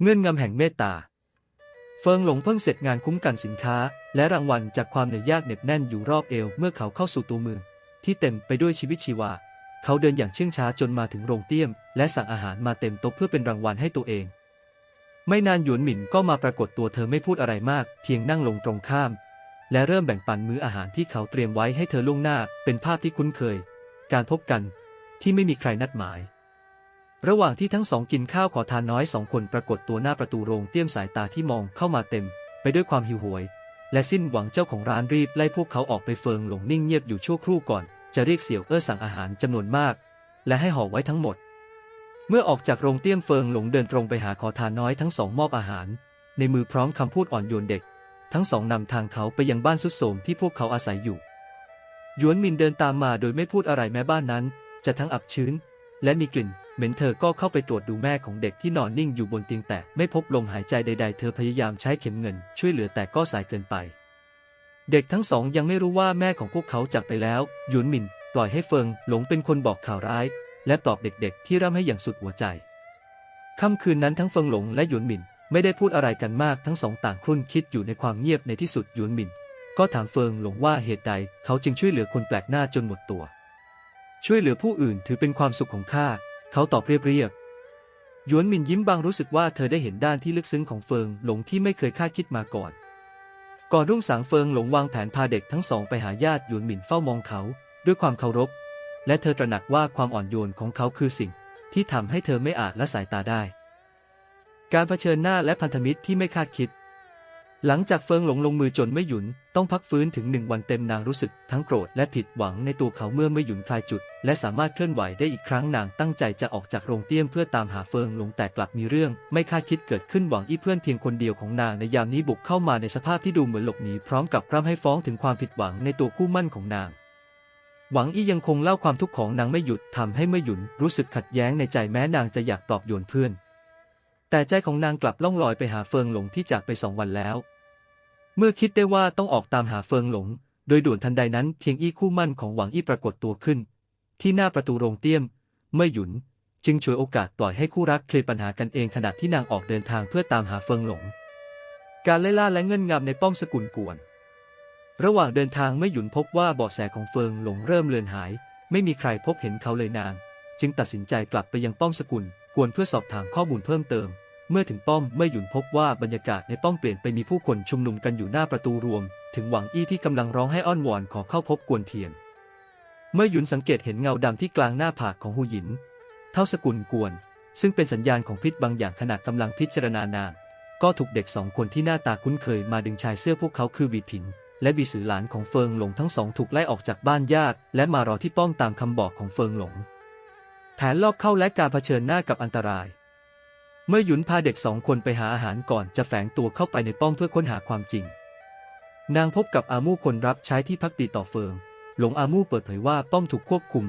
เงื่อนงำแห่งเมตตา เฟิงหลงเพิ่งเสร็จงานคุ้มกันสินค้า และรางวัลจากความเหนื่อยยากเหน็บแน่นอยู่รอบเอวเมื่อเขาเข้าสู่ตัวเมืองที่เต็มไปด้วยชีวิตชีวา เขาเดินอย่างเชื่องช้าจนมาถึงโรงเตี้ยม และสั่งอาหารมาเต็มโต๊ะเพื่อเป็นรางวัลให้ตัวเอง ไม่นานหยวนหมินก็มาปรากฏตัวเธอไม่พูดอะไรมาก เพียงนั่งลงตรงข้าม และเริ่มแบ่งปันมื้ออาหารที่เขาเตรียมไว้ให้เธอล่วงหน้า เป็นภาพที่คุ้นเคย การพบกันที่ไม่มีใครนัดหมาย ระหว่างที่ทั้งสองกินข้าวขอทานน้อยสองคนปรากฏตัวหน้าประตูโรงเตี้ยมสายตาที่มองเข้ามาเต็ม ไปด้วยความหิวโหยและสิ้นหวังเจ้าของร้านรีบไล่พวกเขาออกไปเฟิงหลงนิ่งเงียบอยู่ชั่วครู่ก่อน จะเรียกเสี่ยวเอ้อสั่งอาหารจำนวนมาก และให้ห่อไว้ทั้งหมด เมื่อออกจากโรงเตี้ยมเฟิงหลงเดินตรงไปหาขอทานน้อยทั้งสองมอบอาหาร ในมือพร้อมคำพูดอ่อนโยนเด็ก ทั้งสองนำทางเขาไปยังบ้านสุดโทรมที่พวกเขาอาศัยอยู่หยวนมินเดินตามมาโดยไม่พูดอะไรแม้บ้านนั้น จะทั้งอับชื้น และมีกลิ่น เหม็นเธอก็เข้าไปตรวจดูแม่ของเด็กที่นอนนิ่งอยู่บนเตียงแต่ไม่พบลมหายใจใด ๆ เธอพยายามใช้เข็มเงิน ช่วยเหลือแต่ก็สายเกินไป เด็กทั้งสองยังไม่รู้ว่าแม่ของพวกเขาจากไปแล้วหยวนมินปล่อยให้เฟิงหลงเป็นคนบอกข่าวร้าย และปลอบเด็กๆ ที่ร่ำให้อย่างสุดหัวใจค่ำคืนนั้นทั้งเฟิงหลงและหยวนหมินไม่ได้พูดอะไรกันมากทั้งสองต่างครุ่นคิดอยู่ในความเงียบในที่สุดหยวนหมินก็ถามเฟิงหลงว่าเหตุใดเขาจึงช่วยเหลือคนแปลกหน้าจนหมดตัว ช่วยเหลือผู้อื่นถือเป็นความสุขของข้า เขาตอบเรียบๆหยวนหมินยิ้มบางรู้สึกว่าเธอได้เห็นด้านที่ลึกซึ้งของเฟิงหลงที่ไม่เคยคาดคิดมาก่อน ก่อนรุ่งสางเฟิงหลงวางแผนพาเด็กทั้งสองไปหาญาติหยวนหมินเฝ้ามองเขา ด้วยความเคารพ และเธอตระหนักว่าความอ่อนโยนของเขาคือสิ่ง ที่ทำให้เธอไม่อาจละสายตาได้ การเผชิญหน้าและพันธมิตรที่ไม่คาดคิด หลังจากเฟิงหลงลงมือจนไม่หยุน ต้องพักฟื้นถึงหนึ่งวันเต็มนางรู้สึกทั้งโกรธและผิดหวังในตัวเขาเมื่อไม่หยุนคลายจุด และสามารถเคลื่อนไหวได้อีกครั้งนางตั้งใจจะออกจากโรงเตี้ยมเพื่อตามหาเฟิงหลงแต่กลับมีเรื่อง ไม่คาดคิดเกิดขึ้นหวังอี้เพื่อนเพียงคนเดียวของนางในยามนี้บุกเข้ามาในสภาพที่ดูเหมือนหลบหนีพร้อมกับร่ำให้ฟ้องถึงความผิดหวังในตัวคู่มั่นของนางหวังอี้ยังคงเล่าความทุกข์ของนางไม่หยุดทำให้ไม่หยุนรู้สึกขัดแย้งในใจแม้นางจะอยากปลอบโยนเพื่อน แต่ใจของนางกลับล่องลอยไปหาเฟิงหลงที่จากไปสองวันแล้ว เมื่อคิดได้ว่าต้องออกตามหาเฟิงหลง โดยด่วนทันใดนั้นเทียงอี้คู่มั่นของหวังอี้ปรากฏตัวขึ้น ที่หน้าประตูโรงเตี้ยม เมื่อหยุน จึงฉวยโอกาสปล่อยให้คู่รักเคลียร์ปัญหากันเองขณะที่นางออกเดินทางเพื่อตามหาเฟิงหลง การไล่ล่าและเงื่อนงำในป้อมสกุลกวน ระหว่างเดินทางไม่หยุนพบว่าเบาะแสของเฟิงหลงเริ่มเลือนหาย ไม่มีใครพบเห็นเขาเลยนาง จึงตัดสินใจกลับไปยังป้อมสกุลกวนเพื่อสอบถามข้อมูลเพิ่มเติม เมื่อถึงป้อมไม่หยุนพบว่าบรรยากาศในป้อมเปลี่ยนไปมีผู้คนชุมนุมกันอยู่หน้าประตูรวม ถึงหวังอี้ที่กำลังร้องให้อ้อนวอนขอเข้าพบกวนเทียน เมื่อหยุนสังเกตเห็นเงาดำที่กลางหน้าผากของหูหยิน เท่าสกุลกวน ซึ่งเป็นสัญญาณของพิษบางอย่างขณะกำลังพิจารณานางก็ถูกเด็กสองคนที่หน้าตาคุ้นเคยมาดึงชายเสื้อพวกเขาคือบีผิงและบีสือหลานของเฟิงหลงทั้งสองถูกไล่ออกจากบ้านญาติ และมารอที่ป้อมตามคำบอกของเฟิงหลง แผนลอบเข้าและการเผชิญหน้ากับอันตราย เมื่อหยุนพาเด็กสองคนไปหาอาหารก่อนจะแฝงตัวเข้าไปในป้อมเพื่อค้นหาความจริง นางพบกับอามู่คนรับใช้ที่พักดีต่อเฟิง หลงอามู่เปิดเผยว่าป้อมถูกควบคุม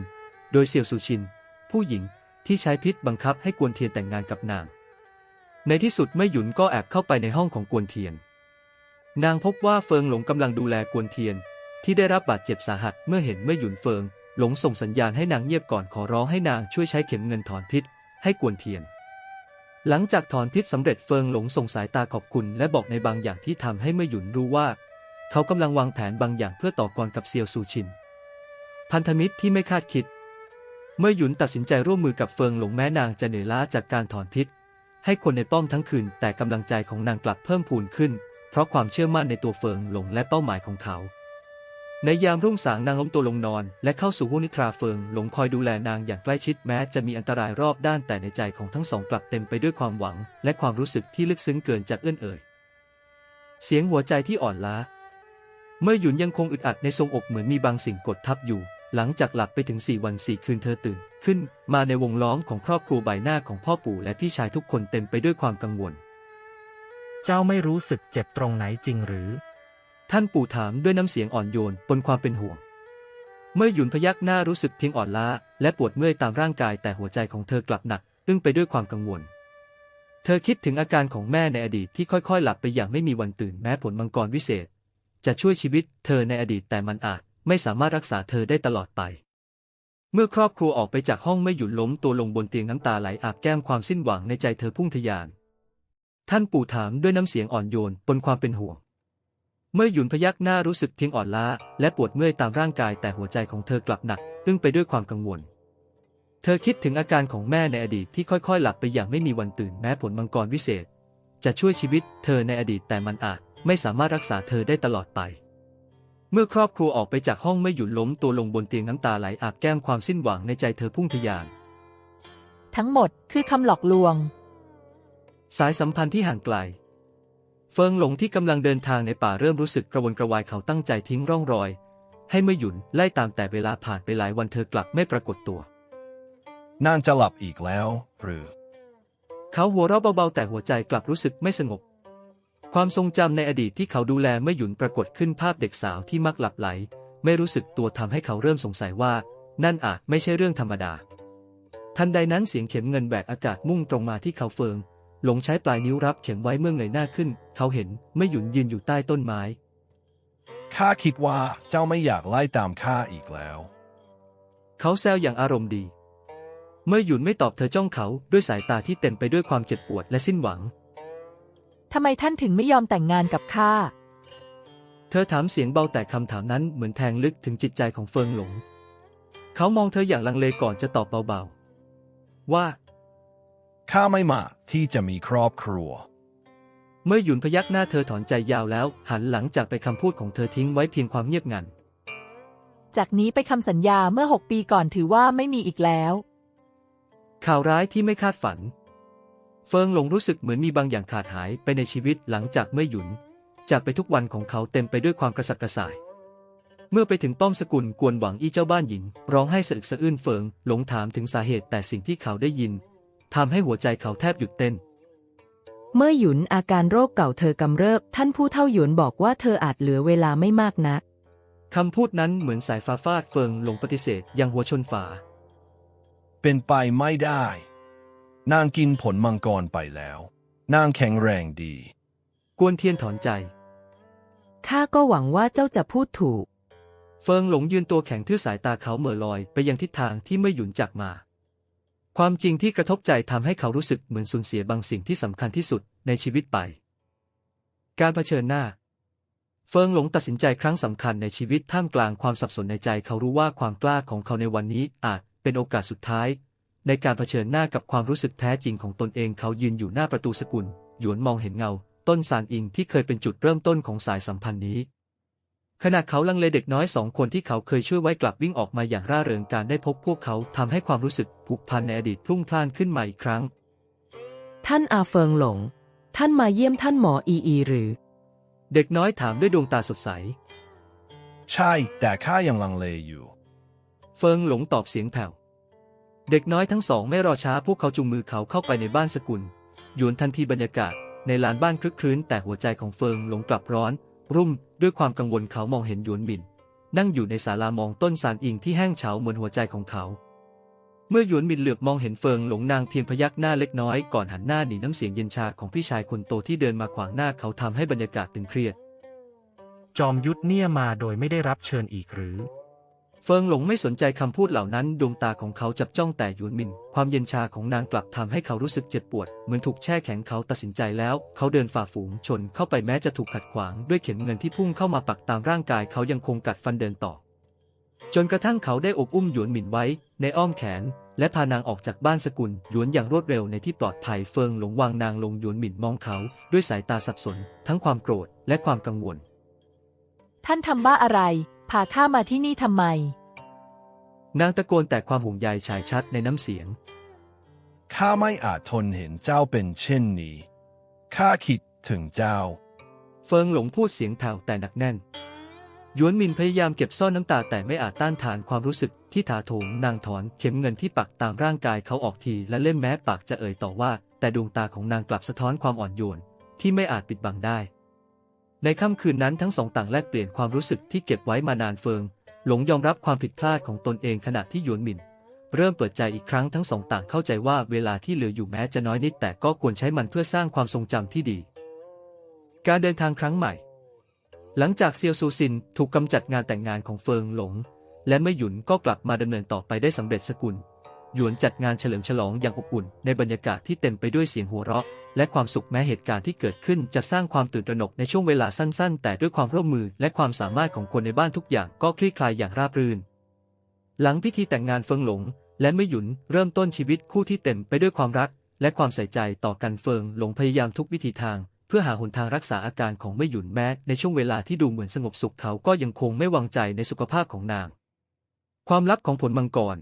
โดยเซียวสุชิน ผู้หญิงที่ใช้พิษบังคับให้กวนเทียนแต่งงานกับนาง ในที่สุดไม่หยุนก็แอบเข้าไปในห้องของกวนเทียน นางพบว่าเฟิงหลงกำลังดูแลกวนเทียน ที่ได้รับบาดเจ็บสาหัสเมื่อเห็นไม่หยุนเฟิง หลงส่งสัญญาณให้นางเงียบก่อนขอร้องให้นางช่วยใช้เข็มเงินถอนพิษ ให้กวนเทียน หลังจากถอนพิษสำเร็จเฟิงหลงส่งสายตาขอบคุณ และบอกในบางอย่างที่ทำให้เมื่อหยุนรู้ว่า เขากำลังวางแผนบางอย่างเพื่อต่อกรกับเซียวซูชิน พันธมิตรที่ไม่คาดคิด เมื่อหยุนตัดสินใจร่วมมือกับเฟิงหลงแม้นางจะเหนื่อยล้าจากการถอนพิษ ให้คนในป้อมทั้งคืน แต่กำลังใจของนางกลับเพิ่มพูนขึ้น เพราะความเชื่อมั่นในตัวเฟิงหลงและเป้าหมายของเขา ในยามรุ่งสางนางล้มตัวลงนอน และเข้าสู่ห้วงนิทราเฟิงหลงคอยดูแลนางอย่างใกล้ชิดแม้จะมีอันตรายรอบด้านแต่ในใจของทั้งสองกลับเต็มไปด้วยความหวัง และความรู้สึกที่ลึกซึ้งเกินจากเอื้อนเอ่ย เสียงหัวใจที่อ่อนล้า เมื่อหยุนยังคงอึดอัดในทรงอกเหมือนมีบางสิ่งกดทับอยู่ หลังจากหลับไปถึงสี่วันสี่คืนเธอตื่น ขึ้น มาในวงล้อมของครอบครัวใบหน้าของพ่อปู่และพี่ชายทุกคนเต็มไปด้วยความกังวล เจ้าไม่รู้สึกเจ็บตรงไหนจริงหรือ ท่านปู่ถามด้วยน้ำเสียงอ่อนโยนปนความเป็นห่วง เมื่อหยุนพยักหน้ารู้สึกเพียงอ่อนล้า และปวดเมื่อยตามร่างกายแต่หัวใจของเธอกลับหนักอึ้งไปด้วยความกังวล เธอคิดถึงอาการของแม่ในอดีตที่ค่อยๆ หลับไปอย่างไม่มีวันตื่นแม้ผลมังกรวิเศษ จะช่วยชีวิตเธอในอดีตแต่มันอาจไม่สามารถรักษาเธอได้ตลอดไป เมื่อครอบครัวออกไปจากห้องไม่หยุดล้มตัวลงบนเตียงน้ำตาไหลอาบแก้มความสิ้นหวังในใจเธอพุ่งทะยาน ท่านปู่ถามด้วยน้ำเสียงอ่อนโยนปนความเป็นห่วง เมื่อหยุนพยักหน้ารู้สึกเพียงอ่อนล้า และปวดเมื่อยตามร่างกายแต่หัวใจของเธอกลับหนักอึ้งไปด้วยความกังวล เธอคิดถึงอาการของแม่ในอดีตที่ค่อยๆ หลับไปอย่างไม่มีวันตื่นแม้ผลมังกรวิเศษ จะช่วยชีวิตเธอในอดีตแต่มันอาจไม่สามารถรักษาเธอได้ตลอดไป เมื่อครอบครัวออกไปจากห้องไม่หยุดล้มตัวลงบนเตียงน้ำตาไหลอาบแก้มความสิ้นหวังในใจเธอพุ่งทะยาน ทั้งหมดคือคำหลอกลวง สายสัมพันธ์ที่ห่างไกล เฟิงหลงที่กำลังเดินทางในป่าเริ่มรู้สึกกระวนกระวายเขาตั้งใจทิ้งร่องรอย ให้เมื่อหยุนไล่ตามแต่เวลาผ่านไปหลายวันเธอกลับไม่ปรากฏตัวนางจะหลับอีกแล้ว หรือ เขาหัวเราะเบาๆแต่หัวใจกลับรู้สึกไม่สงบ ความทรงจำในอดีตที่เขาดูแลเมื่อหยุนปรากฏขึ้นภาพเด็กสาวที่มักหลับไหล ไม่รู้สึกตัวทำให้เขาเริ่มสงสัยว่า นั่นอาจไม่ใช่เรื่องธรรมดา ทันใดนั้นเสียงเข็มเงินแบกอากาศมุ่งตรงมาที่เขาเฟิง หลงใช้ปลายนิ้วรับเข็มไว้เมื่อเงยหน้าขึ้น เขาเห็นไม่หยุนยืนอยู่ใต้ต้นไม้ ข้าคิดว่าเจ้าไม่อยากไล่ตามข้าอีกแล้ว เขาแซวอย่างอารมณ์ดี เมื่อหยุนไม่ตอบเธอจ้องเขาด้วยสายตาที่เต็มไปด้วยความเจ็บปวดและสิ้นหวัง ทำไมท่านถึงไม่ยอมแต่งงานกับข้า เธอถามเสียงเบาแต่คำถามนั้นเหมือนแทงลึกถึงจิตใจของเฟิงหลง เขามองเธออย่างลังเลก่อนจะตอบเบาๆ ว่า ข้าไม่มาที่จะมีครอบครัว เมื่อหยุนพยักหน้าเธอถอนใจยาวแล้ว หันหลังจากไปคำพูดของเธอทิ้งไว้เพียงความเงียบงัน จากนี้ไปคำสัญญาเมื่อ6ปีก่อนถือว่าไม่มีอีกแล้ว ข่าวร้ายที่ไม่คาดฝัน เฟิงหลงรู้สึกเหมือนมีบางอย่างขาดหายไปในชีวิตหลังจากเมื่อหยุน จากไปทุกวันของเขาเต็มไปด้วยความกระสับกระส่าย เมื่อไปถึงป้อมสกุลกวนหวังอี้เจ้าบ้านหญิง ร้องไห้สะอึกสะอื้นเฟิงหลงถามถึงสาเหตุแต่สิ่งที่เขาได้ยิน ทำให้หัวใจเขาแทบหยุดเต้น เมื่อหยุนอาการโรคเก่าเธอกำเริบ ท่านผู้เท่าหยุนบอกว่าเธออาจเหลือเวลาไม่มากนักคำพูดนั้นเหมือนสายฟ้าฟาดเฟิงหลงปฏิเสธยังหัวชนฝา เป็นไปไม่ได้ นางกินผลมังกรไปแล้ว นางแข็งแรงดี กวนเทียนถอนใจ ข้าก็หวังว่าเจ้าจะพูดถูก เฟิงหลงยืนตัวแข็งทื่อสายตาเขาเหม่อลอยไปยังทิศทางที่ไม่หยุนจากมา ความจริงที่กระทบใจทำให้เขารู้สึกเหมือนสูญเสียบางสิ่งที่สำคัญที่สุดในชีวิตไป การเผชิญหน้า เฟิงหลงตัดสินใจครั้งสำคัญในชีวิตท่ามกลางความสับสนในใจ เขารู้ว่าความกล้าของเขาในวันนี้อาจเป็นโอกาสสุดท้าย ในการเผชิญหน้ากับความรู้สึกแท้จริงของตนเอง เขายืนอยู่หน้าประตูสกุล หยวนมองเห็นเงา ต้นซานอิงที่เคยเป็นจุดเริ่มต้นของสายสัมพันธ์นี้ ขณะเขาลังเลเด็กน้อยสองคนที่เขาเคยช่วยไว้กลับวิ่งออกมาอย่างร่าเริงการได้พบพวกเขาทำให้ความรู้สึกผูกพันในอดีตพลุ่งพล่านขึ้นมาอีกครั้ง ท่านอาเฟิงหลง ท่านมาเยี่ยมท่านหมออีอีหรือ เด็กน้อยถามด้วยดวงตาสดใส ใช่ แต่ข้ายังลังเลอยู่ เฟิงหลงตอบเสียงแผ่ว เด็กน้อยทั้งสองไม่รอช้าพวกเขาจูงมือเขาเข้าไปในบ้านสกุลหยวนทันทีบรรยากาศ ในลานบ้านคลึกครื้นแต่หัวใจของเฟิงหลงกลับร้อน รุ่งด้วยความกังวลเขามองเห็นหยวนหมิน นั่งอยู่ในศาลามองต้นสารอิงที่แห้งเฉาเหมือนหัวใจของเขา เมื่อหยวนหมินเหลือบมองเห็นเฟิงหลงนางเพียงพยักหน้าเล็กน้อยก่อนหันหน้าหนีน้ำเสียงเย็นชาของพี่ชายคนโตที่เดินมาขวางหน้าเขาทำให้บรรยากาศตึงเครียด จอมยุทธเนี่ยมาโดยไม่ได้รับเชิญอีกหรือ เฟิงหลงไม่สนใจคำพูดเหล่านั้น ดวงตาของเขาจับจ้องแต่หยวนมิน ความเย็นชาของนางกลับทำให้เขารู้สึกเจ็บปวด เหมือนถูกแช่แข็งเขาตัดสินใจแล้ว เขาเดินฝ่าฝูงชนเข้าไปแม้จะถูกขัดขวาง ด้วยเข็มเงินที่พุ่งเข้ามาปักตามร่างกายเขายังคงกัดฟันเดินต่อ จนกระทั่งเขาได้อบอุ้มหยวนหมินไว้ ในอ้อมแขน และพานางออกจากบ้านสกุลหยวนอย่างรวดเร็วในที่ปลอดภัยเฟิงหลงวางนางลงหยวนหมินมองเขา ด้วยสายตาสับสน ทั้งความโกรธและความกังวล ท่านทำบ้าอะไร พาข้ามาที่นี่ทำไม นางตะโกนแต่ความห่วงใยฉายชัดในน้ำเสียง ข้าไม่อาจทนเห็นเจ้าเป็นเช่นนี้ ข้าคิดถึงเจ้า เฟิงหลงพูดเสียงแผ่วแต่หนักแน่นหยวนหมินพยายามเก็บซ่อนน้ำตาแต่ไม่อาจต้านทานความรู้สึกที่ถาโถมนางถอนเข็มเงินที่ปักตามร่างกายเขาออกทีและเล่มแม้ปากจะเอ่ยต่อว่า แต่ดวงตาของนางกลับสะท้อนความอ่อนโยนที่ไม่อาจปิดบังได้ ในค่ำคืนนั้นทั้งสองต่างแลกเปลี่ยนความรู้สึกที่เก็บไว้มานานเฟิง หลงยอมรับความผิดพลาดของตนเองขณะที่หยวนหมินเริ่มเปิดใจอีกครั้งทั้งสองต่างเข้าใจว่าเวลาที่เหลืออยู่แม้จะน้อยนิดแต่ก็ควรใช้มันเพื่อสร้างความทรงจำที่ดี การเดินทางครั้งใหม่ หลังจากเซียวซูซินถูกกำจัดงานแต่งงานของเฟิงหลง และเมื่อหยุนก็กลับมาดำเนินต่อไปได้สำเร็จสกุลหยวนจัดงานเฉลิมฉลองอย่างอบอุ่นในบรรยากาศที่เต็มไปด้วยเสียงหัวเราะ และความสุขแม้เหตุการณ์ที่เกิดขึ้นจะสร้างความตื่นตระหนกในช่วงเวลาสั้นๆ แต่ด้วยความร่วมมือและความสามารถของคนในบ้านทุกอย่างก็คลี่คลายอย่างราบรื่น หลังพิธีแต่งงานเฟิงหลง และไม่หยุนเริ่มต้นชีวิตคู่ที่เต็มไปด้วยความรัก และความใส่ใจต่อกันเฟิงหลงพยายามทุกวิธีทาง เพื่อหาหนทางรักษาอาการของไม่หยุนแม้ ในช่วงเวลาที่ดูเหมือนสงบสุขเขาก็ยังคงไม่วางใจในสุขภาพของนาง ความลับของผลมังกร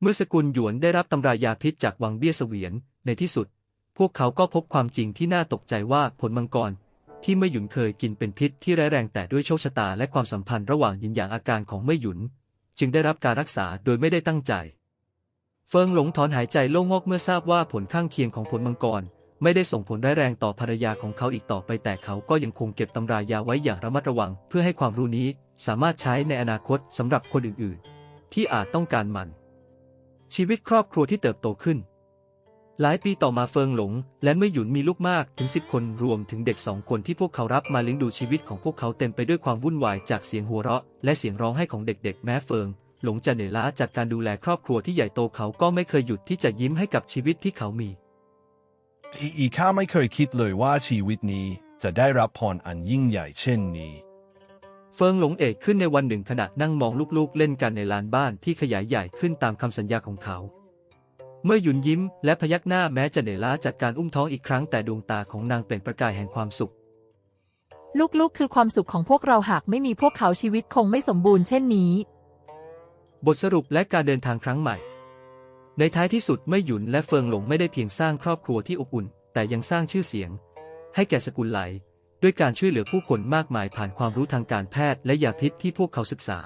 เมื่อสกุลหยวนได้รับตำรายาพิษจากวังเบี้ยเสวียนในที่สุด พวกเขาก็พบความจริงที่น่าตกใจว่าผลมังกร ที่ไม่หยุนเคยกินเป็นพิษที่ร้ายแรงแต่ด้วยโชคชะตาและความสัมพันธ์ระหว่างยินหยางอาการของไม่หยุน จึงได้รับการรักษาโดยไม่ได้ตั้งใจ เฟิงหลงถอนหายใจโล่งอกเมื่อทราบว่าผลข้างเคียงของผลมังกรไม่ได้ส่งผลร้ายแรงต่อภรรยาของเขาอีกต่อไป แต่เขาก็ยังคงเก็บตำรายาไว้อย่างระมัดระวัง เพื่อให้ความรู้นี้สามารถใช้ในอนาคตสำหรับคนอื่นๆ ที่อาจต้องการมัน ชีวิตครอบครัวที่เติบโตขึ้น หลายปีต่อมาเฟิงหลง และเมื่อหยุนมีลูกมากถึงสิบคนรวมถึงเด็กสองคนที่พวกเขารับมาเลี้ยงดูชีวิตของพวกเขาเต็มไปด้วยความวุ่นวายจากเสียงหัวเราะ และเสียงร้องไห้ของเด็กๆ แม้เฟิง หลงจะเหนื่อยล้าจากการดูแลครอบครัวที่ใหญ่โตเขาก็ไม่เคยหยุดที่จะยิ้มให้กับชีวิตที่เขามี อีอีข้าไม่เคยคิดเลยว่าชีวิตนี้จะได้รับพรอันยิ่งใหญ่เช่นนี้ เฟิงหลงเอกขึ้นในวันหนึ่งขณะนั่งมองลูกๆ เล่นกันในลานบ้านที่ขยายใหญ่ขึ้นตามคำสัญญาของเขา เมื่อหยุนยิ้มและพยักหน้าแม้จะเหนื่อยล้าจากการอุ้มท้องอีกครั้งแต่ดวงตาของนางเปล่งประกายแห่งความสุข ลูกๆ คือความสุขของพวกเราหากไม่มีพวกเขาชีวิตคงไม่สมบูรณ์เช่นนี้ บทสรุปและการเดินทางครั้งใหม่ ในท้ายที่สุดไม่หยุนและเฟิงหลงไม่ได้เพียงสร้างครอบครัวที่อบอุ่น แต่ยังสร้างชื่อเสียง ให้แก่สกุลไหล ด้วยการช่วยเหลือผู้คนมากมายผ่านความรู้ทางการแพทย์และยาพิษที่พวกเขาศึกษา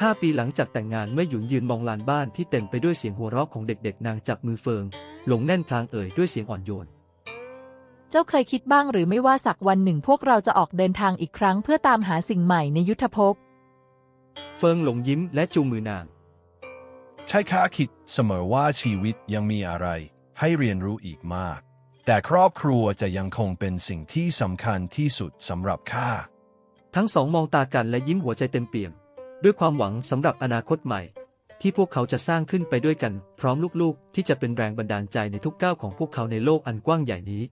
ห้าปีหลังจากแต่งงานไม่หยุนยืนมองลานบ้านที่เต็มไปด้วยเสียงหัวเราะของเด็กๆ นางจับมือเฟิง หลงแน่นพลางเอ่ยด้วยเสียงอ่อนโยน เจ้าเคยคิดบ้างหรือไม่ว่าสักวันหนึ่งพวกเราจะออกเดินทางอีกครั้งเพื่อตามหาสิ่งใหม่ในยุทธภพ เฟิงหลงยิ้มและจูงมือนาง ใช่ข้าคิดเสมอว่าชีวิตยังมีอะไร ให้เรียนรู้อีกมาก แต่ครอบครัวจะยังคงเป็นสิ่งที่สำคัญที่สุดสำหรับข้าทั้งสองมองตากันและยิ้มหัวใจเต็มเปี่ยม ด้วยความหวังสำหรับอนาคตใหม่ ที่พวกเขาจะสร้างขึ้นไปด้วยกัน พร้อมลูกๆ ที่จะเป็นแรงบันดาลใจในทุกก้าวของพวกเขาในโลกอันกว้างใหญ่นี้